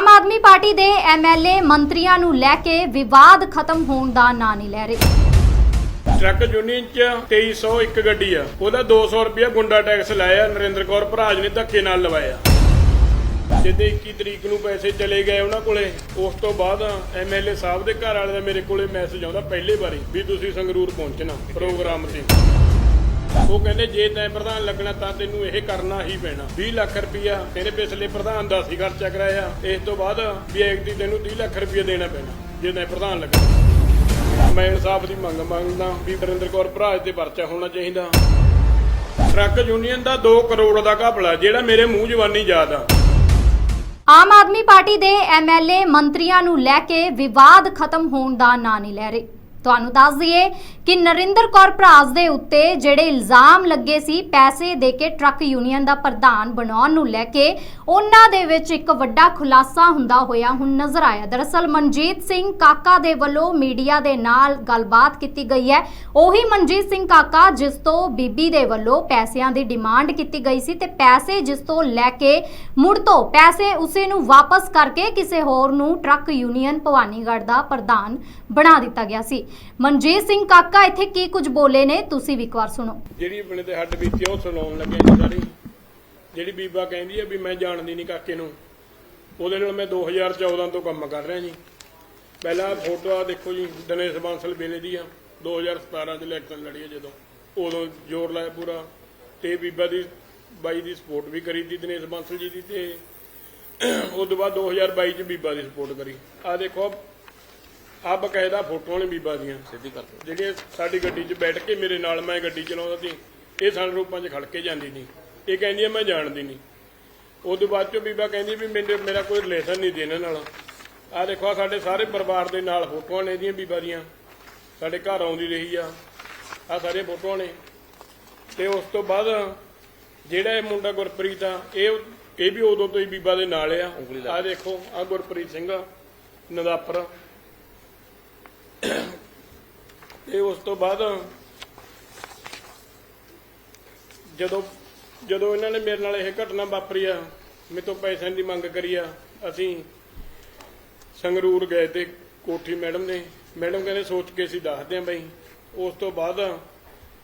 Aam Aadmi party ਦੇ MLA ਮੰਤਰੀਆਂ ਨੂੰ ਲੈ ਕੇ ਵਿਵਾਦ ਖਤਮ ਹੋਣ ਦਾ ਨਾਂ ਨਹੀਂ ਲੈ ਰਹੇ। ਟਰੱਕ ਯੂਨੀਅਨ ਚ 2301 ਗੱਡੀ ਆ। ਉਹਦਾ 200 ਰੁਪਇਆ ਗੁੰਡਾ ਟੈਕਸ ਲਾਇਆ, ਨਰਿੰਦਰ ਕੌਰ ਭਰਾਜ ਨੇ ਧੱਕੇ ਨਾਲ ਲਵਾਇਆ। ਜਿੱਦੇ 21 ਤਰੀਕ ਨੂੰ ਪੈਸੇ ਚਲੇ ਗਏ ਉਹਨਾਂ ਕੋਲੇ। ਉਸ ਤੋਂ ਬਾਅਦ ਐਮਐਲਏ ਸਾਹਿਬ ਦੇ ਘਰ ਵਾਲੇ ਦਾ ਮੇਰੇ ਕੋਲੇ ਮੈਸੇਜ ਆਉਂਦਾ ਪਹਿਲੇ ਵਾਰੀ ਵੀ ਤੁਸੀਂ ਸੰਗਰੂਰ ਪਹੁੰਚਣਾ ਪ੍ਰੋਗਰਾਮ ਤੇ। ਉਹ ਕਹਿੰਦੇ ਜੇ ਤੈਂ ਪ੍ਰਧਾਨ ਲੱਗਣਾ ਤਾਂ ਤੈਨੂੰ ਇਹ ਕਰਨਾ ਹੀ ਪੈਣਾ। 20 ਲੱਖ ਰੁਪਇਆ ਤੇਰੇ ਪਿਛਲੇ ਪ੍ਰਧਾਨ ਦਾ ਸੀ, ਖਰਚਾ ਕਰਾਇਆ। ਇਸ ਤੋਂ ਬਾਅਦ ਵੀ ਐਗਤੀ ਤੈਨੂੰ 30 ਲੱਖ ਰੁਪਇਆ ਦੇਣਾ ਪੈਣਾ, ਜੇ ਤੈਂ ਪ੍ਰਧਾਨ ਲੱਗਣਾ। ਮੈਂ ਇਨਸਾਫ ਦੀ ਮੰਗ ਮੰਗਦਾ ਵੀ ਵਰਿੰਦਰ ਕੌਰ ਭਰਾਜ ਤੇ ਪਰਚਾ ਹੋਣਾ ਚਾਹੀਦਾ। ਟਰੱਕ ਯੂਨੀਅਨ ਦਾ 2 ਕਰੋੜ ਦਾ ਘਪਲਾ, ਜਿਹੜਾ ਮੇਰੇ ਮੂੰਹ ਜਵਾਨੀ ਯਾਦ ਆ। ਆਮ ਆਦਮੀ ਪਾਰਟੀ ਦੇ ਐਮਐਲਏ ਮੰਤਰੀਆਂ ਨੂੰ ਲੈ ਕੇ ਵਿਵਾਦ ਖਤਮ ਹੋਣ ਦਾ ਨਾਂ ਨਹੀਂ ਲੈ ਰਹੇ। ਤੁਹਾਨੂੰ ਦੱਸ ਦਈਏ ਕਿ ਨਰਿੰਦਰ ਕੌਰ ਭਰਾਸ ਦੇ ਉੱਤੇ ਜਿਹੜੇ ਇਲਜ਼ਾਮ ਲੱਗੇ ਸੀ ਪੈਸੇ ਦੇ ਕੇ ਟਰੱਕ ਯੂਨੀਅਨ ਦਾ ਪ੍ਰਧਾਨ ਬਣਾਉਣ ਨੂੰ ਲੈ ਕੇ, ਉਹਨਾਂ ਦੇ ਵਿੱਚ ਇੱਕ ਵੱਡਾ ਖੁਲਾਸਾ ਹੁੰਦਾ ਹੋਇਆ ਹੁਣ ਨਜ਼ਰ ਆਇਆ। ਦਰਅਸਲ ਮਨਜੀਤ ਸਿੰਘ ਕਾਕਾ ਦੇ ਵੱਲੋਂ ਮੀਡੀਆ ਦੇ ਨਾਲ ਗੱਲਬਾਤ ਕੀਤੀ ਗਈ ਹੈ। ਉਹੀ ਮਨਜੀਤ ਸਿੰਘ ਕਾਕਾ ਜਿਸ ਤੋਂ ਬੀਬੀ ਦੇ ਵੱਲੋਂ ਪੈਸਿਆਂ ਦੀ ਡਿਮਾਂਡ ਕੀਤੀ ਗਈ ਸੀ ਤੇ ਪੈਸੇ ਜਿਸ ਤੋਂ ਲੈ ਕੇ ਮੁੜ ਤੋਂ ਪੈਸੇ ਉਸੇ ਨੂੰ ਵਾਪਸ ਕਰਕੇ ਕਿਸੇ ਹੋਰ ਨੂੰ ਟਰੱਕ ਯੂਨੀਅਨ ਭਵਾਨੀਗੜ੍ਹ ਦਾ ਪ੍ਰਧਾਨ ਬਣਾ ਦਿੱਤਾ ਗਿਆ ਸੀ। ਮਨਜੀਤ ਸਿੰਘ ਕਾਕਾ, ਇੱਥੇ ਕੀ ਕੁਝ ਬੋਲੇ ਨੇ, ਤੁਸੀਂ ਵੀ ਇੱਕ ਵਾਰ ਸੁਣੋ। ਜਿਹੜੀ ਆਪਣੇ ਤੇ ਹੱਡ ਬੀਤੀ ਉਹ ਸੁਣਾਉਣ ਲੱਗੇ ਜੀ ਸਾਰੀ। ਜਿਹੜੀ ਬੀਬਾ ਕਹਿੰਦੀ ਆ ਵੀ ਮੈਂ ਜਾਣਦੀ ਨਹੀਂ ਕਾਕੇ ਨੂੰ, ਉਹਦੇ ਨਾਲ ਮੈਂ 2014 ਤੋਂ ਕੰਮ ਕਰ ਰਿਹਾ ਜੀ। ਪਹਿਲਾਂ ਫੋਟੋ ਆ ਦੇਖੋ ਜੀ, ਦਿਨੇਸ਼ ਬਾਂਸਲ ਵੇਲੇ ਦੀ ਆ 2017 ਚ ਇਲੈਕਸ਼ਨ ਲੜੀ ਜਦੋਂ। ਉਦੋਂ ਜ਼ੋਰ ਲਾਇਆ ਪੂਰਾ, ਤੇ ਬੀਬਾ ਦੀ ਬਾਈ ਦੀ ਸਪੋਰਟ ਵੀ ਕਰੀ ਦੀ ਦਿਨੇਸ਼ ਬਾਂਸਲ ਜੀ ਦੀ, ਤੇ ਉਸ ਤੋਂ ਬਾਅਦ 2022 ਚ ਬੀਬਾ ਦੀ ਸਪੋਰਟ ਕਰੀ। ਆ ਦੇਖੋ ਆ ਬਕਾਇਦਾ ਫੋਟੋਆਂ ਨੇ ਬੀਬਾ ਦੀਆਂ। ਸਿੱਧੀ ਕਰ ਦਿਓ। ਜਿਹੜੇ ਸਾਡੀ ਗੱਡੀ 'ਚ ਬੈਠ ਕੇ ਮੇਰੇ ਨਾਲ ਮੈਂ ਗੱਡੀ ਚਲਾਉਂਦਾ ਸੀ ਇਹ ਸਾਨੂੰ ਰੂਪਾਂ 'ਚ ਖੜ ਕੇ ਜਾਂਦੀ ਨਹੀਂ। ਇਹ ਕਹਿੰਦੀ ਆ ਮੈਂ ਜਾਣਦੀ ਨਹੀਂ। ਉਦੋਂ ਬਾਅਦ ਚੋਂ ਬੀਬਾ ਕਹਿੰਦੀ ਵੀ ਮੇਰੇ ਮੇਰਾ ਕੋਈ ਰਿਲੇਸ਼ਨ ਨਹੀਂ ਦੇ ਇਹਨਾਂ ਨਾਲ। ਆ ਦੇਖੋ ਆਹ ਸਾਡੇ ਸਾਰੇ ਪਰਿਵਾਰ ਦੇ ਨਾਲ ਫੋਟੋਆਂ ਨੇ ਇਹਦੀਆਂ ਬੀਬਾ ਦੀਆਂ। ਸਾਡੇ ਘਰ ਆਉਂਦੀ ਰਹੀ ਆ। ਆ ਸਾਰੇ ਫੋਟੋਆਂ ਨੇ। ਤੇ ਉਸ ਤੋਂ ਬਾਅਦ ਜਿਹੜਾ ਇਹ ਮੁੰਡਾ ਗੁਰਪ੍ਰੀਤ ਆ ਇਹ ਇਹ ਵੀ ਉਦੋਂ ਤੋਂ ਹੀ ਬੀਬਾ ਦੇ ਨਾਲ ਆ। ਆ ਦੇਖੋ ਆ ਗੁਰਪ੍ਰੀਤ ਸਿੰਘ ਨਦਾਪਰ। ਤੇ ਉਸ ਤੋਂ ਬਾਅਦ ਜਦੋਂ ਜਦੋਂ ਇਹਨਾਂ ਨੇ ਮੇਰੇ ਨਾਲ ਇਹ ਘਟਨਾ ਵਾਪਰੀ ਆ ਮੇਰੇ ਤੋਂ ਪੈਸਿਆਂ ਦੀ ਮੰਗ ਕਰੀ ਆ, ਅਸੀਂ ਸੰਗਰੂਰ ਗਏ ਤੇ ਕੋਠੀ ਮੈਡਮ ਨੇ, ਮੈਡਮ ਕਹਿੰਦੇ ਸੋਚ ਕੇ ਅਸੀਂ ਦੱਸਦੇ ਆਂ ਬਈ। ਉਸ ਤੋਂ ਬਾਅਦ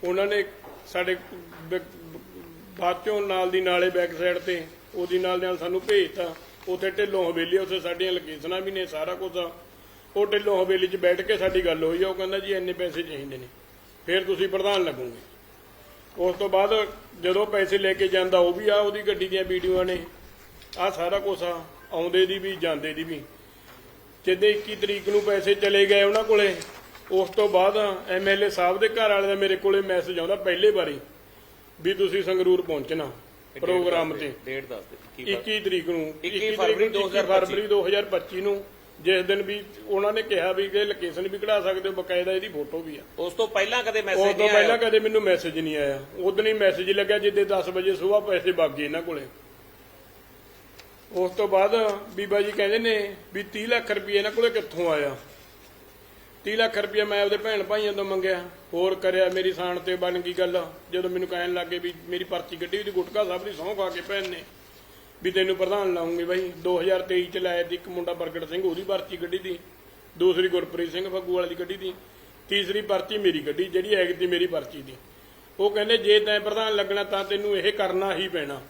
ਉਹਨਾਂ ਨੇ ਸਾਡੇ ਬ- ਬਾਅਦ ਚੋਂ ਨਾਲ ਦੀ ਨਾਲੇ ਬੈਕ ਸਾਈਡ ਤੇ ਉਹਦੀ ਨਾਲ ਨਾਲ ਸਾਨੂੰ ਭੇਜਤਾ। ਉੱਥੇ ਢਿੱਲੋਂ ਹਵੇਲੀ ਉੱਥੇ ਸਾਡੀਆਂ ਲੋਕੇਸ਼ਨਾਂ ਵੀ ਨੇ, ਸਾਰਾ ਕੁਝ ਆ। ਉਹ ਢਿੱਲੋਂ ਹਵੇਲੀ 'ਚ ਬੈਠ ਕੇ ਸਾਡੀ ਗੱਲ ਹੋਈ ਆ ਉਹ ਕਹਿੰਦਾ ਜੀ ਇੰਨੇ ਪੈਸੇ ਚਾਹੀਦੇ ਨੇ। ਫਿਰ ਤੁਸੀਂ ਪ੍ਰਧਾਨ ਲੱਗੋਗੇ। ਉਸ ਤੋਂ ਬਾਅਦ ਜਦੋਂ ਪੈਸੇ ਲੈ ਕੇ ਜਾਂਦਾ ਉਹ ਵੀ ਆ ਉਹਦੀ ਗੱਡੀ ਦੀਆਂ ਵੀਡੀਓਆਂ ਨੇ। ਆ ਸਾਰਾ ਕੁਝ ਆ ਆਉਂਦੇ ਦੀ ਵੀ ਜਾਂਦੇ ਦੀ ਵੀ। ਜਿੱਦੇ 21 ਤਰੀਕ ਨੂੰ ਪੈਸੇ ਚਲੇ ਗਏ ਉਹਨਾਂ ਕੋਲੇ ਉਸ ਤੋਂ ਬਾਅਦ ਐਮਐਲਏ ਸਾਹਿਬ ਦੇ ਘਰ ਵਾਲੇ ਦਾ ਮੇਰੇ ਕੋਲੇ ਮੈਸੇਜ ਆਉਂਦਾ ਪਹਿਲੇ ਵਾਰੀ ਵੀ ਤੁਸੀਂ ਸੰਗਰੂਰ ਪਹੁੰਚਣਾ ਪ੍ਰੋਗਰਾਮ ਤੇ। ਡੇਟ ਦੱਸ ਦੇ ਕੀ ਫ਼ਰਕ 21 ਤਰੀਕ ਨੂੰ 21 21 ਫਰਵਰੀ ਤਰੀਕ ਨੂੰ 21 ਫਰਵਰੀ 2025 ਨੂੰ ਜਿਸ ਦਿਨ ਵੀ ਉਹਨਾਂ ਨੇ ਕਿਹਾ ਵੀ ਕਿ ਲੋਕੇਸ਼ਨ ਵੀ ਕਢਾ ਸਕਦੇ ਹੋ ਬਕਾਇਦਾ ਇਹਦੀ ਫੋਟੋ ਵੀ ਆ। ਉਸ ਤੋਂ ਪਹਿਲਾਂ ਕਦੇ ਉਸ ਮੈਸੇਜ ਤੋਂ ਨਹੀਂ ਪਹਿਲਾਂ ਆਇਆ ਕਦੇ ਮੈਨੂੰ ਮੈਸੇਜ ਨਹੀਂ ਆਇਆ। ਉਦੋਂ ਹੀ ਮੈਸੇਜ ਲੱਗਿਆ ਜਿੱਦੇ 10 ਵਜੇ ਸਵੇਰ ਪੈਸੇ ਵਗ ਗਏ ਇਹਨਾਂ ਕੋਲੇ। ਉਸ ਤੋਂ ਬਾਅਦ ਬੀਬਾ ਜੀ ਕਹਿੰਦੇ ਨੇ ਵੀ 30 ਲੱਖ ਰੁਪਏ ਇਹਨਾਂ ਕੋਲੇ ਕਿੱਥੋਂ ਆਇਆ? 30 ਲੱਖ ਰੁਪਏ ਮੈਂ ਆਪਦੇ ਭੈਣ ਭਾਈਆਂ ਤੋਂ ਮੰਗਿਆ। ਹੋਰ ਕਰਿਆ ਮੇਰੀ ਸਾਨ ਤੇ ਬਣ ਗਈ ਗੱਲ ਜਦੋਂ ਮੈਨੂੰ ਕਹਿਣ ਲੱਗੇ ਵੀ ਮੇਰੀ ਪਰਚੀ ਕੱਢੀ ਉਹਦੀ ਗੁਟਕਾ ਸਾਹਿਬ ਦੀ ਸਹੁੰ ਖਾ ਕੇ ਭੈਣ ਨੇ। ਵੀ ਤੈਨੂੰ ਪ੍ਰਧਾਨ ਲਾਉਂਗੇ ਬਾਈ। 2023 ਚ ਲਾਇਆ ਸੀ ਇੱਕ ਮੁੰਡਾ ਪ੍ਰਗਟ ਸਿੰਘ, ਉਹਦੀ ਪਰਚੀ ਕੱਢੀ ਦੀ ਦੂਸਰੀ ਗੁਰਪ੍ਰੀਤ ਸਿੰਘ ਫੱਗੂ ਵਾਲੇ ਦੀ ਕੱਢੀ ਦੀ ਤੀਸਰੀ ਪਰਚੀ ਮੇਰੀ ਕੱਢੀ, ਜਿਹੜੀ ਹੈਗੀ ਤੀ ਮੇਰੀ ਪਰਚੀ ਦੀ। ਉਹ ਕਹਿੰਦੇ, ਜੇ ਤੈਂ ਪ੍ਰਧਾਨ ਲੱਗਣਾ ਤਾਂ ਤੈਨੂੰ ਇਹ ਕਰਨਾ ਹੀ ਪੈਣਾ।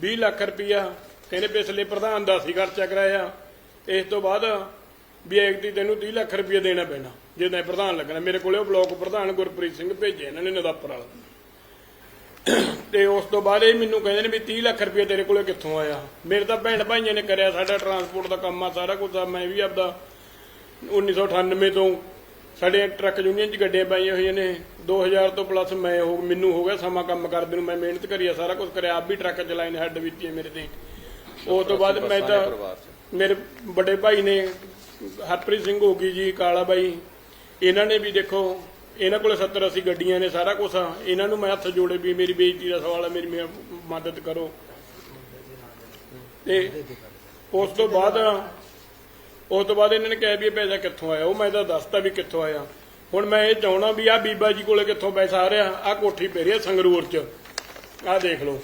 20 ਲੱਖ ਰੁਪਇਆ ਕਹਿੰਦੇ, ਪਿਛਲੇ ਪ੍ਰਧਾਨ ਦਾ ਸੀ ਖਰਚਾ ਕਰਾਇਆ। ਇਸ ਤੋਂ ਬਾਅਦ ਵੀ ਐਕਤੀ ਤੈਨੂੰ 30 ਲੱਖ ਰੁਪਇਆ ਦੇਣਾ ਪੈਣਾ, ਜੇ ਤੈਂ ਪ੍ਰਧਾਨ ਲੱਗਣਾ। ਮੇਰੇ ਕੋਲੇ ਉਹ ਬਲਾਕ ਪ੍ਰਧਾਨ ਗੁਰਪ੍ਰੀਤ ਸਿੰਘ ਭੇਜੇ ਇਹਨਾਂ ਨੇ ਨਦਾਪਰ ਵਾਲਾ। ਤੇ ਉਸ ਤੋਂ ਬਾਅਦ ਇਹ ਮੈਨੂੰ ਕਹਿੰਦੇ ਨੇ ਵੀ 30 ਲੱਖ ਰੁਪਏ ਤੇਰੇ ਕੋਲੇ ਕਿੱਥੋਂ ਆਇਆ? ਮੇਰੇ ਤਾਂ ਭੈਣ ਭਾਈਆਂ ਨੇ ਕਰਿਆ ਸਾਡਾ ਟਰਾਂਸਪੋਰਟ ਦਾ ਕੰਮ ਆ, ਸਾਰਾ ਕੁਝ ਆ, ਮੈਂ ਵੀ ਆਪਦਾ 1998 ਤੋਂ ਸਾਡੇ ਟਰੱਕ ਯੂਨੀਅਨ 'ਚ ਗੱਡੀਆਂ ਪਾਈਆਂ ਹੋਈਆਂ ਨੇ। 2000 ਤੋਂ ਪਲੱਸ ਮੈਂ ਹੋ, ਮੈਨੂੰ ਹੋ ਗਿਆ ਸਮਾਂ ਕੰਮ ਕਰਦੇ ਨੂੰ, ਮੈਂ ਮਿਹਨਤ ਕਰੀ ਆ, ਸਾਰਾ ਕੁਝ ਕਰਿਆ, ਆਪ ਵੀ ਟਰੱਕ ਚਲਾਏ ਨੇ, ਹੱਡ ਬੀਤੀ ਮੇਰੇ ਤੇ। ਉਸ ਤੋਂ ਬਾਅਦ ਮੈਂ ਤਾਂ ਮੇਰੇ ਵੱਡੇ ਭਾਈ ਨੇ ਹਰਪ੍ਰੀਤ ਸਿੰਘ ਹੋ ਗਈ ਜੀ, ਕਾਲਾ ਬਾਈ, ਇਹਨਾਂ ਨੇ ਵੀ ਦੇਖੋ ਇਹਨਾਂ ਕੋਲੇ 70 80 ਗੱਡੀਆਂ ਨੇ ਸਾਰਾ ਕੁਝ ਆ। ਇਹਨਾਂ ਨੂੰ ਮੈਂ ਹੱਥ ਜੋੜੇ ਵੀ ਮੇਰੀ ਬੇਇੱਜ਼ਤੀ ਦਾ ਸਵਾਲ ਹੈ ਮੇਰੀ ਮੇ- ਮਦਦ ਕਰੋ। ਤੇ ਉਸ ਤੋਂ ਬਾਅਦ, ਉਸ ਤੋਂ ਬਾਅਦ ਇਹਨਾਂ ਨੇ ਕਿਹਾ ਵੀ ਇਹ ਪੈਸਾ ਕਿੱਥੋਂ ਆਇਆ? ਉਹ ਮੈਂ ਤਾਂ ਦੱਸਤਾ ਵੀ ਕਿੱਥੋਂ ਆਇਆ। ਹੁਣ ਮੈਂ ਇਹ ਚਾਹਣਾ ਵੀ ਆ ਬੀਬਾ ਜੀ ਕੋਲੇ ਕਿੱਥੋਂ ਪੈਸਾ ਆ ਰਿਹਾ? ਆ ਕੋਠੀ ਪੈ ਰਹੀ ਸੰਗਰੂਰ ਚ। ਆ ਦੇਖ ਲਓ।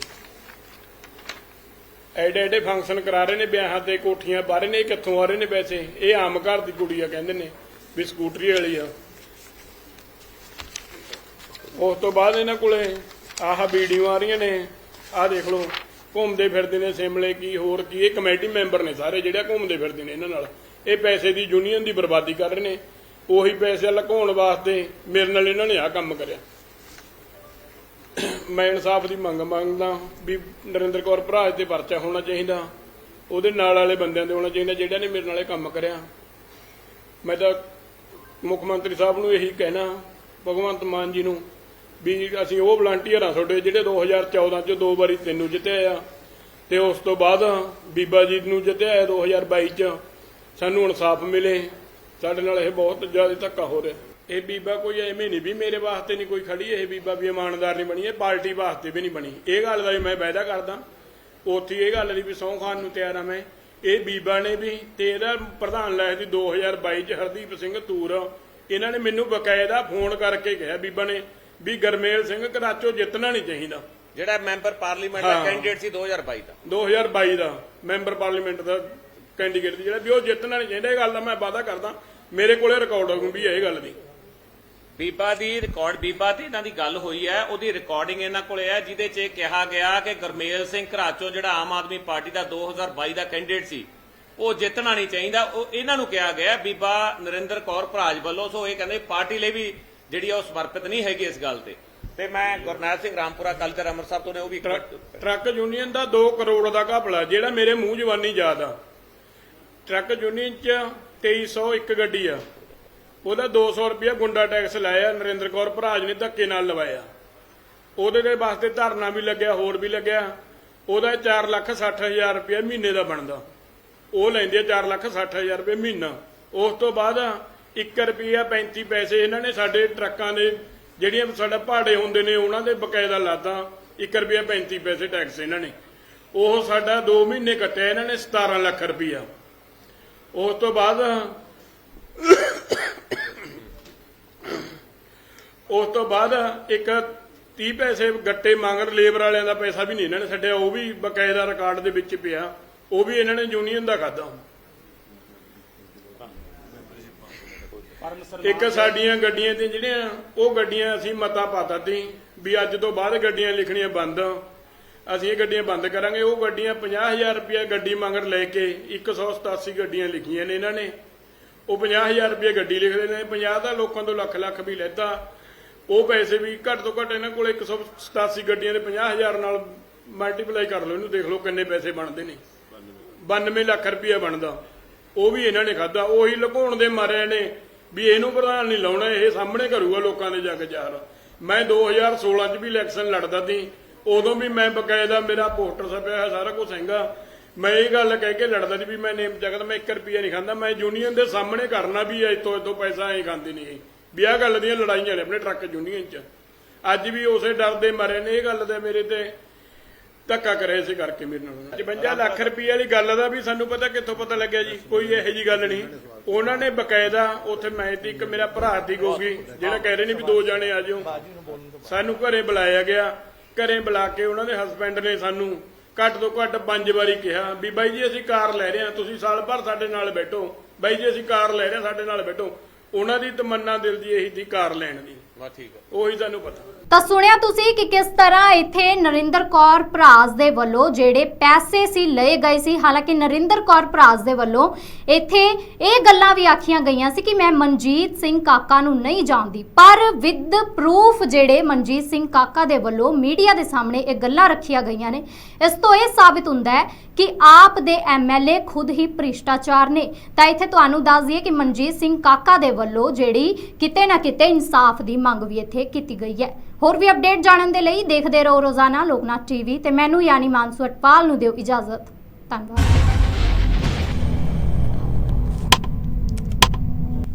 ਐਡੇ ਐਡੇ ਫੰਕਸ਼ਨ ਕਰਾ ਰਹੇ ਨੇ ਵਿਆਹਾਂ ਤੇ ਕੋਠੀਆਂ ਪਾ ਰਹੇ ਨੇ ਕਿੱਥੋਂ ਆ ਰਹੇ ਨੇ ਪੈਸੇ? ਇਹ ਆਮ ਘਰ ਦੀ ਕੁੜੀ ਆ, ਕਹਿੰਦੇ ਨੇ, ਵੀ ਸਕੂਟਰੀ ਵਾਲੀ ਆ। ਉਸ ਤੋਂ ਬਾਅਦ ਇਹਨਾਂ ਕੋਲੇ ਆਹ ਵੀਡੀਓ ਆ ਰਹੀਆਂ ਨੇ। ਆਹ ਦੇਖ ਲਓ, ਘੁੰਮਦੇ ਫਿਰਦੇ ਨੇ ਸਿਮਲੇ ਕੀ, ਹੋਰ ਕੀ। ਇਹ ਕਮੇਟੀ ਮੈਂਬਰ ਨੇ ਸਾਰੇ ਜਿਹੜੇ ਘੁੰਮਦੇ ਫਿਰਦੇ ਨੇ ਇਹਨਾਂ ਨਾਲ। ਇਹ ਪੈਸੇ ਦੀ ਯੂਨੀਅਨ ਦੀ ਬਰਬਾਦੀ ਕਰ ਰਹੇ ਨੇ। ਉਹੀ ਪੈਸੇ ਲੁਕਾਉਣ ਵਾਸਤੇ ਮੇਰੇ ਨਾਲ ਇਹਨਾਂ ਨੇ ਆਹ ਕੰਮ ਕਰਿਆ। ਮੈਂ ਇਨਸਾਫ ਦੀ ਮੰਗ ਮੰਗਦਾ ਵੀ ਨਰਿੰਦਰ ਕੌਰ ਭਰਾਜ ਤੇ ਪਰਚਾ ਹੋਣਾ ਚਾਹੀਦਾ। ਉਹਦੇ ਨਾਲ ਵਾਲੇ ਬੰਦਿਆਂ ਦੇ ਹੋਣਾ ਚਾਹੀਦਾ ਜਿਹੜਾ ਨੇ ਮੇਰੇ ਨਾਲ ਇਹ ਕੰਮ ਕਰਿਆ। ਮੈਂ ਤਾਂ ਮੁੱਖ ਮੰਤਰੀ ਸਾਹਿਬ ਨੂੰ ਇਹੀ ਕਹਿਣਾ, ਭਗਵੰਤ ਮਾਨ ਜੀ ਨੂੰ ਵੀ ਅਸੀਂ ਉਹ ਵਲੰਟੀਅਰ ਆ ਤੁਹਾਡੇ ਜਿਹੜੇ 2014 ਚ ਦੋ ਵਾਰੀ ਤੈਨੂੰ ਜਿੱਤਿਆ ਆ। ਤੇ ਉਸ ਤੋਂ ਬਾਅਦ ਬੀਬਾ ਜੀ ਨੂੰ ਜਿੱਤਿਆ ਆ 2022 ਚ। ਸਾਨੂੰ ਇਨਸਾਫ ਮਿਲੇ। ਸਾਡੇ ਨਾਲ ਇਹ ਬਹੁਤ ਜ਼ਿਆਦਾ ਧੱਕਾ ਹੋ ਰਿਹਾ। ਇਹ ਬੀਬਾ ਕੋਈ ਐਵੇਂ ਨਹੀਂ ਵੀ ਮੇਰੇ ਵਾਸਤੇ ਨਹੀਂ ਕੋਈ ਖੜੀ, ਇਹ ਬੀਬਾ ਵੀ ਇਮਾਨਦਾਰ ਨਹੀਂ ਬਣੀ, ਇਹ ਪਾਰਟੀ ਵਾਸਤੇ ਵੀ ਨਹੀਂ ਬਣੀ। ਇਹ ਗੱਲ ਦਾ ਵੀ ਮੈਂ ਵਾਅਦਾ ਕਰਦਾ। ਉੱਥੇ ਇਹ ਗੱਲ ਦੀ ਵੀ ਸਹੁੰ ਖਾਨ ਨੂੰ ਤਿਆਰ ਆ ਮੈਂ। ਇਹ ਬੀਬਾ ਨੇ ਵੀ ਤੇ ਇਹਦਾ ਪ੍ਰਧਾਨ ਲਾਇਆ ਸੀ 2022 ਚ, ਹਰਦੀਪ ਸਿੰਘ ਤੂਰ। ਇਹਨਾਂ ਨੇ ਮੈਨੂੰ ਬਕਾਇਦਾ ਫੋਨ ਕਰਕੇ ਕਿਹਾ ਬੀਬਾ ਨੇ ਵੀ ਗਰਮੇਲ ਸਿੰਘ ਕਰਾਚੋ ਜਿੱਤਣਾ ਨਹੀਂ ਚਾਹੀਦਾ। ਜਿਹੜਾ ਮੈਂਬਰ ਪਾਰਲੀਮੈਂਟ ਦਾ ਹਾਂ। ਕੈਂਡੀਡੇਟ ਸੀ 2022 ਦਾ। 2022 ਦਾ ਮੈਂਬਰ ਪਾਰਲੀਮੈਂਟ ਦਾ ਕੈਂਡੀਡੇਟ ਜਿਹੜਾ ਵੀ ਉਹ ਜਿੱਤਣਾ ਨਹੀਂ ਚਾਹੀਦਾ ਇਹ ਗੱਲ ਦਾ ਮੈਂ ਵਾਅਦਾ ਕਰਦਾ। ਮੇਰੇ ਕੋਲੇ ਰਿਕਾਰਡਿੰਗ ਵੀ ਹੈ ਇਹ ਗੱਲ ਦੀ। ਬੀਬਾ ਦੀ ਰਿਕਾਰਡ ਬੀਬਾ ਤੇ ਇਹਨਾਂ ਦੀ ਗੱਲ ਹੋਈ ਹੈ ਉਹਦੀ ਰਿਕਾਰਡਿੰਗ ਇਹਨਾਂ ਕੋਲੇ ਹੈ ਜਿਹਦੇ 'ਚ ਇਹ ਕਿਹਾ ਗਿਆ ਕਿ ਗਰਮੇਲ ਸਿੰਘ ਘਰਾਚੋ ਜਿਹੜਾ ਆਮ ਆਦਮੀ ਪਾਰਟੀ ਦਾ 2022 ਦਾ ਕੈਂਡੀਡੇਟ ਸੀ ਉਹ ਜਿੱਤਣਾ ਨਹੀਂ ਚਾਹੀਦਾ। ਉਹ ਇਹਨਾਂ ਨੂੰ ਕਿਹਾ ਗਿਆ ਬੀਬਾ ਨਰਿੰਦਰ ਕੌਰ ਭਰਾਜ ਵੱਲੋਂ ਸੋ ਇਹ ਕਹਿੰਦੇ ਪਾਰਟੀ ਲਈ ਵੀ ਜਿਹੜੀ ਆ ਉਹ ਸਮਰਪਿਤ ਨਹੀਂ ਹੈਗੀ ਇਸ ਗੱਲ ਤੇ। ਤੇ ਮੈਂ ਗੁਰਨਾਥ ਸਿੰਘ ਰਾਮਪੁਰਾ ਕਲਚਰ ਅੰਮ੍ਰਿਤਸਰ ਤੋਂ ਨੇ ਉਹ ਵੀ ਟਰੱਕ ਯੂਨੀਅਨ ਦਾ 2 ਕਰੋੜ ਦਾ ਘਪਲਾ ਜਿਹੜਾ ਮੇਰੇ ਮੂੰਹ ਜਵਾਨੀ ਯਾਦ ਆ। ਟਰੱਕ ਯੂਨੀਅਨ ਚ 2301 ਗੱਡੀ ਆ। ਉਹਦਾ 200 ਰੁਪਇਆ ਗੁੰਡਾ ਟੈਕਸ ਲਾਇਆ ਨਰਿੰਦਰ ਕੌਰ ਭਰਾਜ ਨੇ ਧੱਕੇ ਨਾਲ ਲਵਾਇਆ। ਉਹਦੇ ਦੇ ਵਾਸਤੇ ਧਰਨਾ ਵੀ ਲੱਗਿਆ ਹੋਰ ਵੀ ਲੱਗਿਆ। ਉਹਦਾ 4 ਲੱਖ 60 ਹਜ਼ਾਰ ਰੁਪਇਆ ਮਹੀਨੇ ਦਾ ਬਣਦਾ। ਉਹ ਲੈਂਦੇ ਆ 4 ਲੱਖ 60 ਹਜ਼ਾਰ ਰੁਪਏ ਮਹੀਨਾ। ਉਸ ਤੋਂ ਬਾਅਦ 1 ਰੁਪਿਆ 35 ਪੈਸੇ ਇਹਨਾਂ ਨੇ ਸਾਡੇ ਟਰੱਕਾਂ ਦੇ, ਜਿਹੜੀਆਂ ਸਾਡਾ ਭਾੜੇ ਹੁੰਦੇ ਨੇ, ਉਹਨਾਂ ਦੇ ਬਕਾਇਦਾ ਲਾਤਾ। 1 ਰੁਪਿਆ 35 ਪੈਸੇ ਟੈਕਸ ਇਹਨਾਂ ਨੇ। ਉਹ ਸਾਡਾ 2 ਮਹੀਨੇ ਕੱਟਿਆ ਇਹਨਾਂ ਨੇ 17 ਲੱਖ ਰੁਪਿਆ ਉਸ ਤੋਂ ਬਾਅਦ ਉਸ ਤੋਂ ਬਾਅਦ ਇੱਕ 30 ਪੈਸੇ ਗੱਟੇ ਮੰਗਰ ਲੇਬਰ ਵਾਲਿਆਂ ਦਾ ਪੈਸਾ ਵੀ ਨਹੀਂ ਇਹਨਾਂ ਨੇ ਛੱਡਿਆ, ਉਹ ਵੀ ਬਕਾਇਦਾ ਰਿਕਾਰਡ ਦੇ ਵਿੱਚ ਪਿਆ। ਉਹ ਵੀ ਇਹਨਾਂ ਨੇ ਯੂਨੀਅਨ ਦਾ ਖਾਦਾ ਇੱਕ ਸਾਡੀਆਂ ਗੱਡੀਆਂ ਤੇ ਜਿਹੜੀਆਂ ਉਹ ਗੱਡੀਆਂ ਅਸੀਂ ਮਤਾ ਪਾਤਾ ਸੀ ਵੀ ਅੱਜ ਤੋਂ ਬਾਅਦ ਗੱਡੀਆਂ ਲਿਖਣੀਆਂ ਬੰਦ। ਅਸੀਂ ਇਹ ਗੱਡੀਆਂ ਬੰਦ ਕਰਾਂਗੇ। ਉਹ ਗੱਡੀਆਂ 50000 ਰੁਪਏ ਗੱਡੀ ਮੰਗਰ ਲੈ ਕੇ 187 ਗੱਡੀਆਂ ਲਿਖੀਆਂ ਨੇ ਇਹਨਾਂ ਨੇ। ਉਹ 50000 ਰੁਪਏ ਗੱਡੀ ਲਿਖਦੇ ਨੇ। 50 ਦਾ ਲੋਕਾਂ ਤੋਂ ਲੱਖ ਲੱਖ ਵੀ ਲੈਤਾ। ਉਹ ਪੈਸੇ ਵੀ ਘੱਟ ਤੋਂ ਘੱਟ ਇਹਨਾਂ ਕੋਲ 187 ਗੱਡੀਆਂ ਦੇ 50000 ਨਾਲ ਮਲਟੀਪਲਾਈ ਕਰ ਲਓ। ਇਹਨੂੰ ਦੇਖ ਲਓ ਕਿੰਨੇ ਪੈਸੇ ਬਣਦੇ ਨੇ। 92 ਲੱਖ ਰੁਪਏ ਬਣਦਾ। ਉਹ ਵੀ ਇਹਨਾਂ ਨੇ ਖਾਦਾ ਉਹੀ ਲੁਕਾਉਣ ਦੇ ਮਾਰੇ ਨੇ। ਵੀ ਇਹਨੂੰ ਪ੍ਰਧਾਨ ਨਹੀਂ ਲਾਉਣਾ, ਇਹ ਸਾਹਮਣੇ ਕਰੂਗਾ ਲੋਕਾਂ ਦੇ ਜੱਗ ਜ਼ਾਹਰ। ਮੈਂ 2016 ਚ ਵੀ ਇਲੈਕਸ਼ਨ ਲੜਦਾ ਸੀ, ਉਦੋਂ ਵੀ ਮੈਂ ਬਕਾਇਦਾ ਮੇਰਾ ਪੋਸਟਰ ਛਪਿਆ ਹੋਇਆ ਸਾਰਾ ਕੁਝ ਹੈਗਾ। ਮੈਂ ਇਹ ਗੱਲ ਕਹਿ ਕੇ ਲੜਦਾ ਸੀ ਵੀ ਮੈਂ ਨੇਮ ਜਗਤ, ਮੈਂ 1 ਰੁਪਿਆ ਨਹੀਂ ਖਾਂਦਾ, ਮੈਂ ਯੂਨੀਅਨ ਦੇ ਸਾਹਮਣੇ ਕਰਨਾ ਵੀ ਇਤੋਂ ਇਤੋਂ ਪੈਸਾ ਐ ਖਾਂਦੇ ਨਹੀਂ ਵੀ ਆਹ ਗੱਲ ਦੀਆਂ ਲੜਾਈਆਂ ਨੇ ਆਪਣੇ ਟਰੱਕ ਯੂਨੀਅਨ ਚ। ਅੱਜ ਵੀ ਉਸੇ ਡਰ ਦੇ ਮਾਰੇ ਨੇ, ਇਹ ਗੱਲ ਤੇ ਮੇਰੇ ਤੇ। ਧੱਕਾ ਕਰਿਆ ਇਸੇ ਕਰਕੇ ਮੇਰੇ ਨਾਲ। 55 ਲੱਖ ਰੁਪਏ ਵਾਲੀ ਗੱਲ ਦਾ ਵੀ ਸਾਨੂੰ ਪਤਾ ਕਿੱਥੋਂ ਪਤਾ ਲੱਗਿਆ ਜੀ ਕੋਈ ਇਹੋ ਜੀ ਗੱਲ ਨਹੀਂ। ਉਹਨਾਂ ਨੇ ਬਕਾਇਦਾ ਉੱਥੇ ਮੈਂ ਤੇ ਇੱਕ ਮੇਰਾ ਭਰਾ ਦੀ ਗੋਗੀ ਜਿਹੜਾ ਕਹਿ ਰਹੇ ਨੇ ਵੀ ਦੋ ਜਾਣੇ ਆ ਜਿਓ। ਸਾਨੂੰ ਘਰੇ ਬੁਲਾਇਆ ਗਿਆ। ਘਰੇ ਬੁਲਾ ਕੇ ਉਹਨਾਂ ਦੇ ਹਸਬੰਡ ਨੇ ਸਾਨੂੰ ਘੱਟ ਤੋਂ ਘੱਟ ਪੰਜ ਵਾਰੀ ਕਿਹਾ ਵੀ ਬਾਈ ਜੀ ਅਸੀਂ ਕਾਰ ਲੈ ਰਹੇ ਹਾਂ ਤੁਸੀਂ ਸਾਲ ਭਰ ਸਾਡੇ ਨਾਲ ਬੈਠੋ। ਬਾਈ ਜੀ ਅਸੀਂ ਕਾਰ ਲੈ ਰਹੇ ਹਾਂ ਸਾਡੇ ਨਾਲ ਬੈਠੋ। ਉਹਨਾਂ ਦੀ ਤਮੰਨਾ ਦਿਲ ਦੀ ਇਹੀ ਸੀ ਕਾਰ ਲੈਣ ਦੀ। ਵਾ ਠੀਕ ਹੈ ਉਹੀ ਸਾਨੂੰ ਪਤਾ। ਤਾਂ ਸੁਣਿਆ ਤੁਸੀਂ ਕਿ ਕਿਸ ਤਰ੍ਹਾਂ ਇੱਥੇ ਨਰਿੰਦਰ ਕੌਰ ਭਰਾਸ ਦੇ ਵੱਲੋਂ ਜਿਹੜੇ ਪੈਸੇ ਸੀ ਲਏ ਗਏ ਸੀ, ਹਾਲਾਂਕਿ ਨਰਿੰਦਰ ਕੌਰ ਭਰਾਸ ਦੇ ਵੱਲੋਂ ਇੱਥੇ ਇਹ ਗੱਲਾਂ ਵੀ ਆਖੀਆਂ ਗਈਆਂ ਸੀ ਕਿ ਮੈਂ ਮਨਜੀਤ ਸਿੰਘ ਕਾਕਾ ਨੂੰ ਨਹੀਂ ਜਾਣਦੀ, ਪਰ ਵਿਦ ਪ੍ਰੂਫ ਜਿਹੜੇ ਮਨਜੀਤ ਸਿੰਘ ਕਾਕਾ ਦੇ ਵੱਲੋਂ ਮੀਡੀਆ ਦੇ ਸਾਹਮਣੇ ਇਹ ਗੱਲਾਂ ਰੱਖੀਆਂ ਗਈਆਂ ਨੇ। ਇਸ ਤੋਂ ਇਹ ਸਾਬਿਤ ਹੁੰਦਾ ਹੈ ਕਿ ਆਪ ਦੇ ਐਮਐਲਏ ਖੁਦ ਹੀ ਭ੍ਰਿਸ਼ਟਾਚਾਰ ਨੇ। ਤਾਂ ਇੱਥੇ ਤੁਹਾਨੂੰ ਦੱਸ ਦਈਏ ਕਿ ਮਨਜੀਤ ਸਿੰਘ ਕਾਕਾ ਦੇ ਵੱਲੋਂ ਜਿਹੜੀ ਕਿਤੇ ਨਾ ਕਿਤੇ ਇਨਸਾਫ ਦੀ ਮੰਗ ਵੀ ਇੱਥੇ ਕੀਤੀ ਗਈ ਹੈ। ਹੋਰ ਵੀ ਅਪਡੇਟ ਜਾਣਨ ਦੇ ਲਈ ਦੇਖਦੇ ਰਹੋ ਰੋਜ਼ਾਨਾ ਲੋਕਨਾਥ ਟੀਵੀ ਤੇ ਮੈਨੂੰ ਯਾਨੀ ਮਾਨਸੂ ਅਟਪਾਲ ਨੂੰ ਦਿਓ ਇਜਾਜ਼ਤ। ਧੰਨਵਾਦ।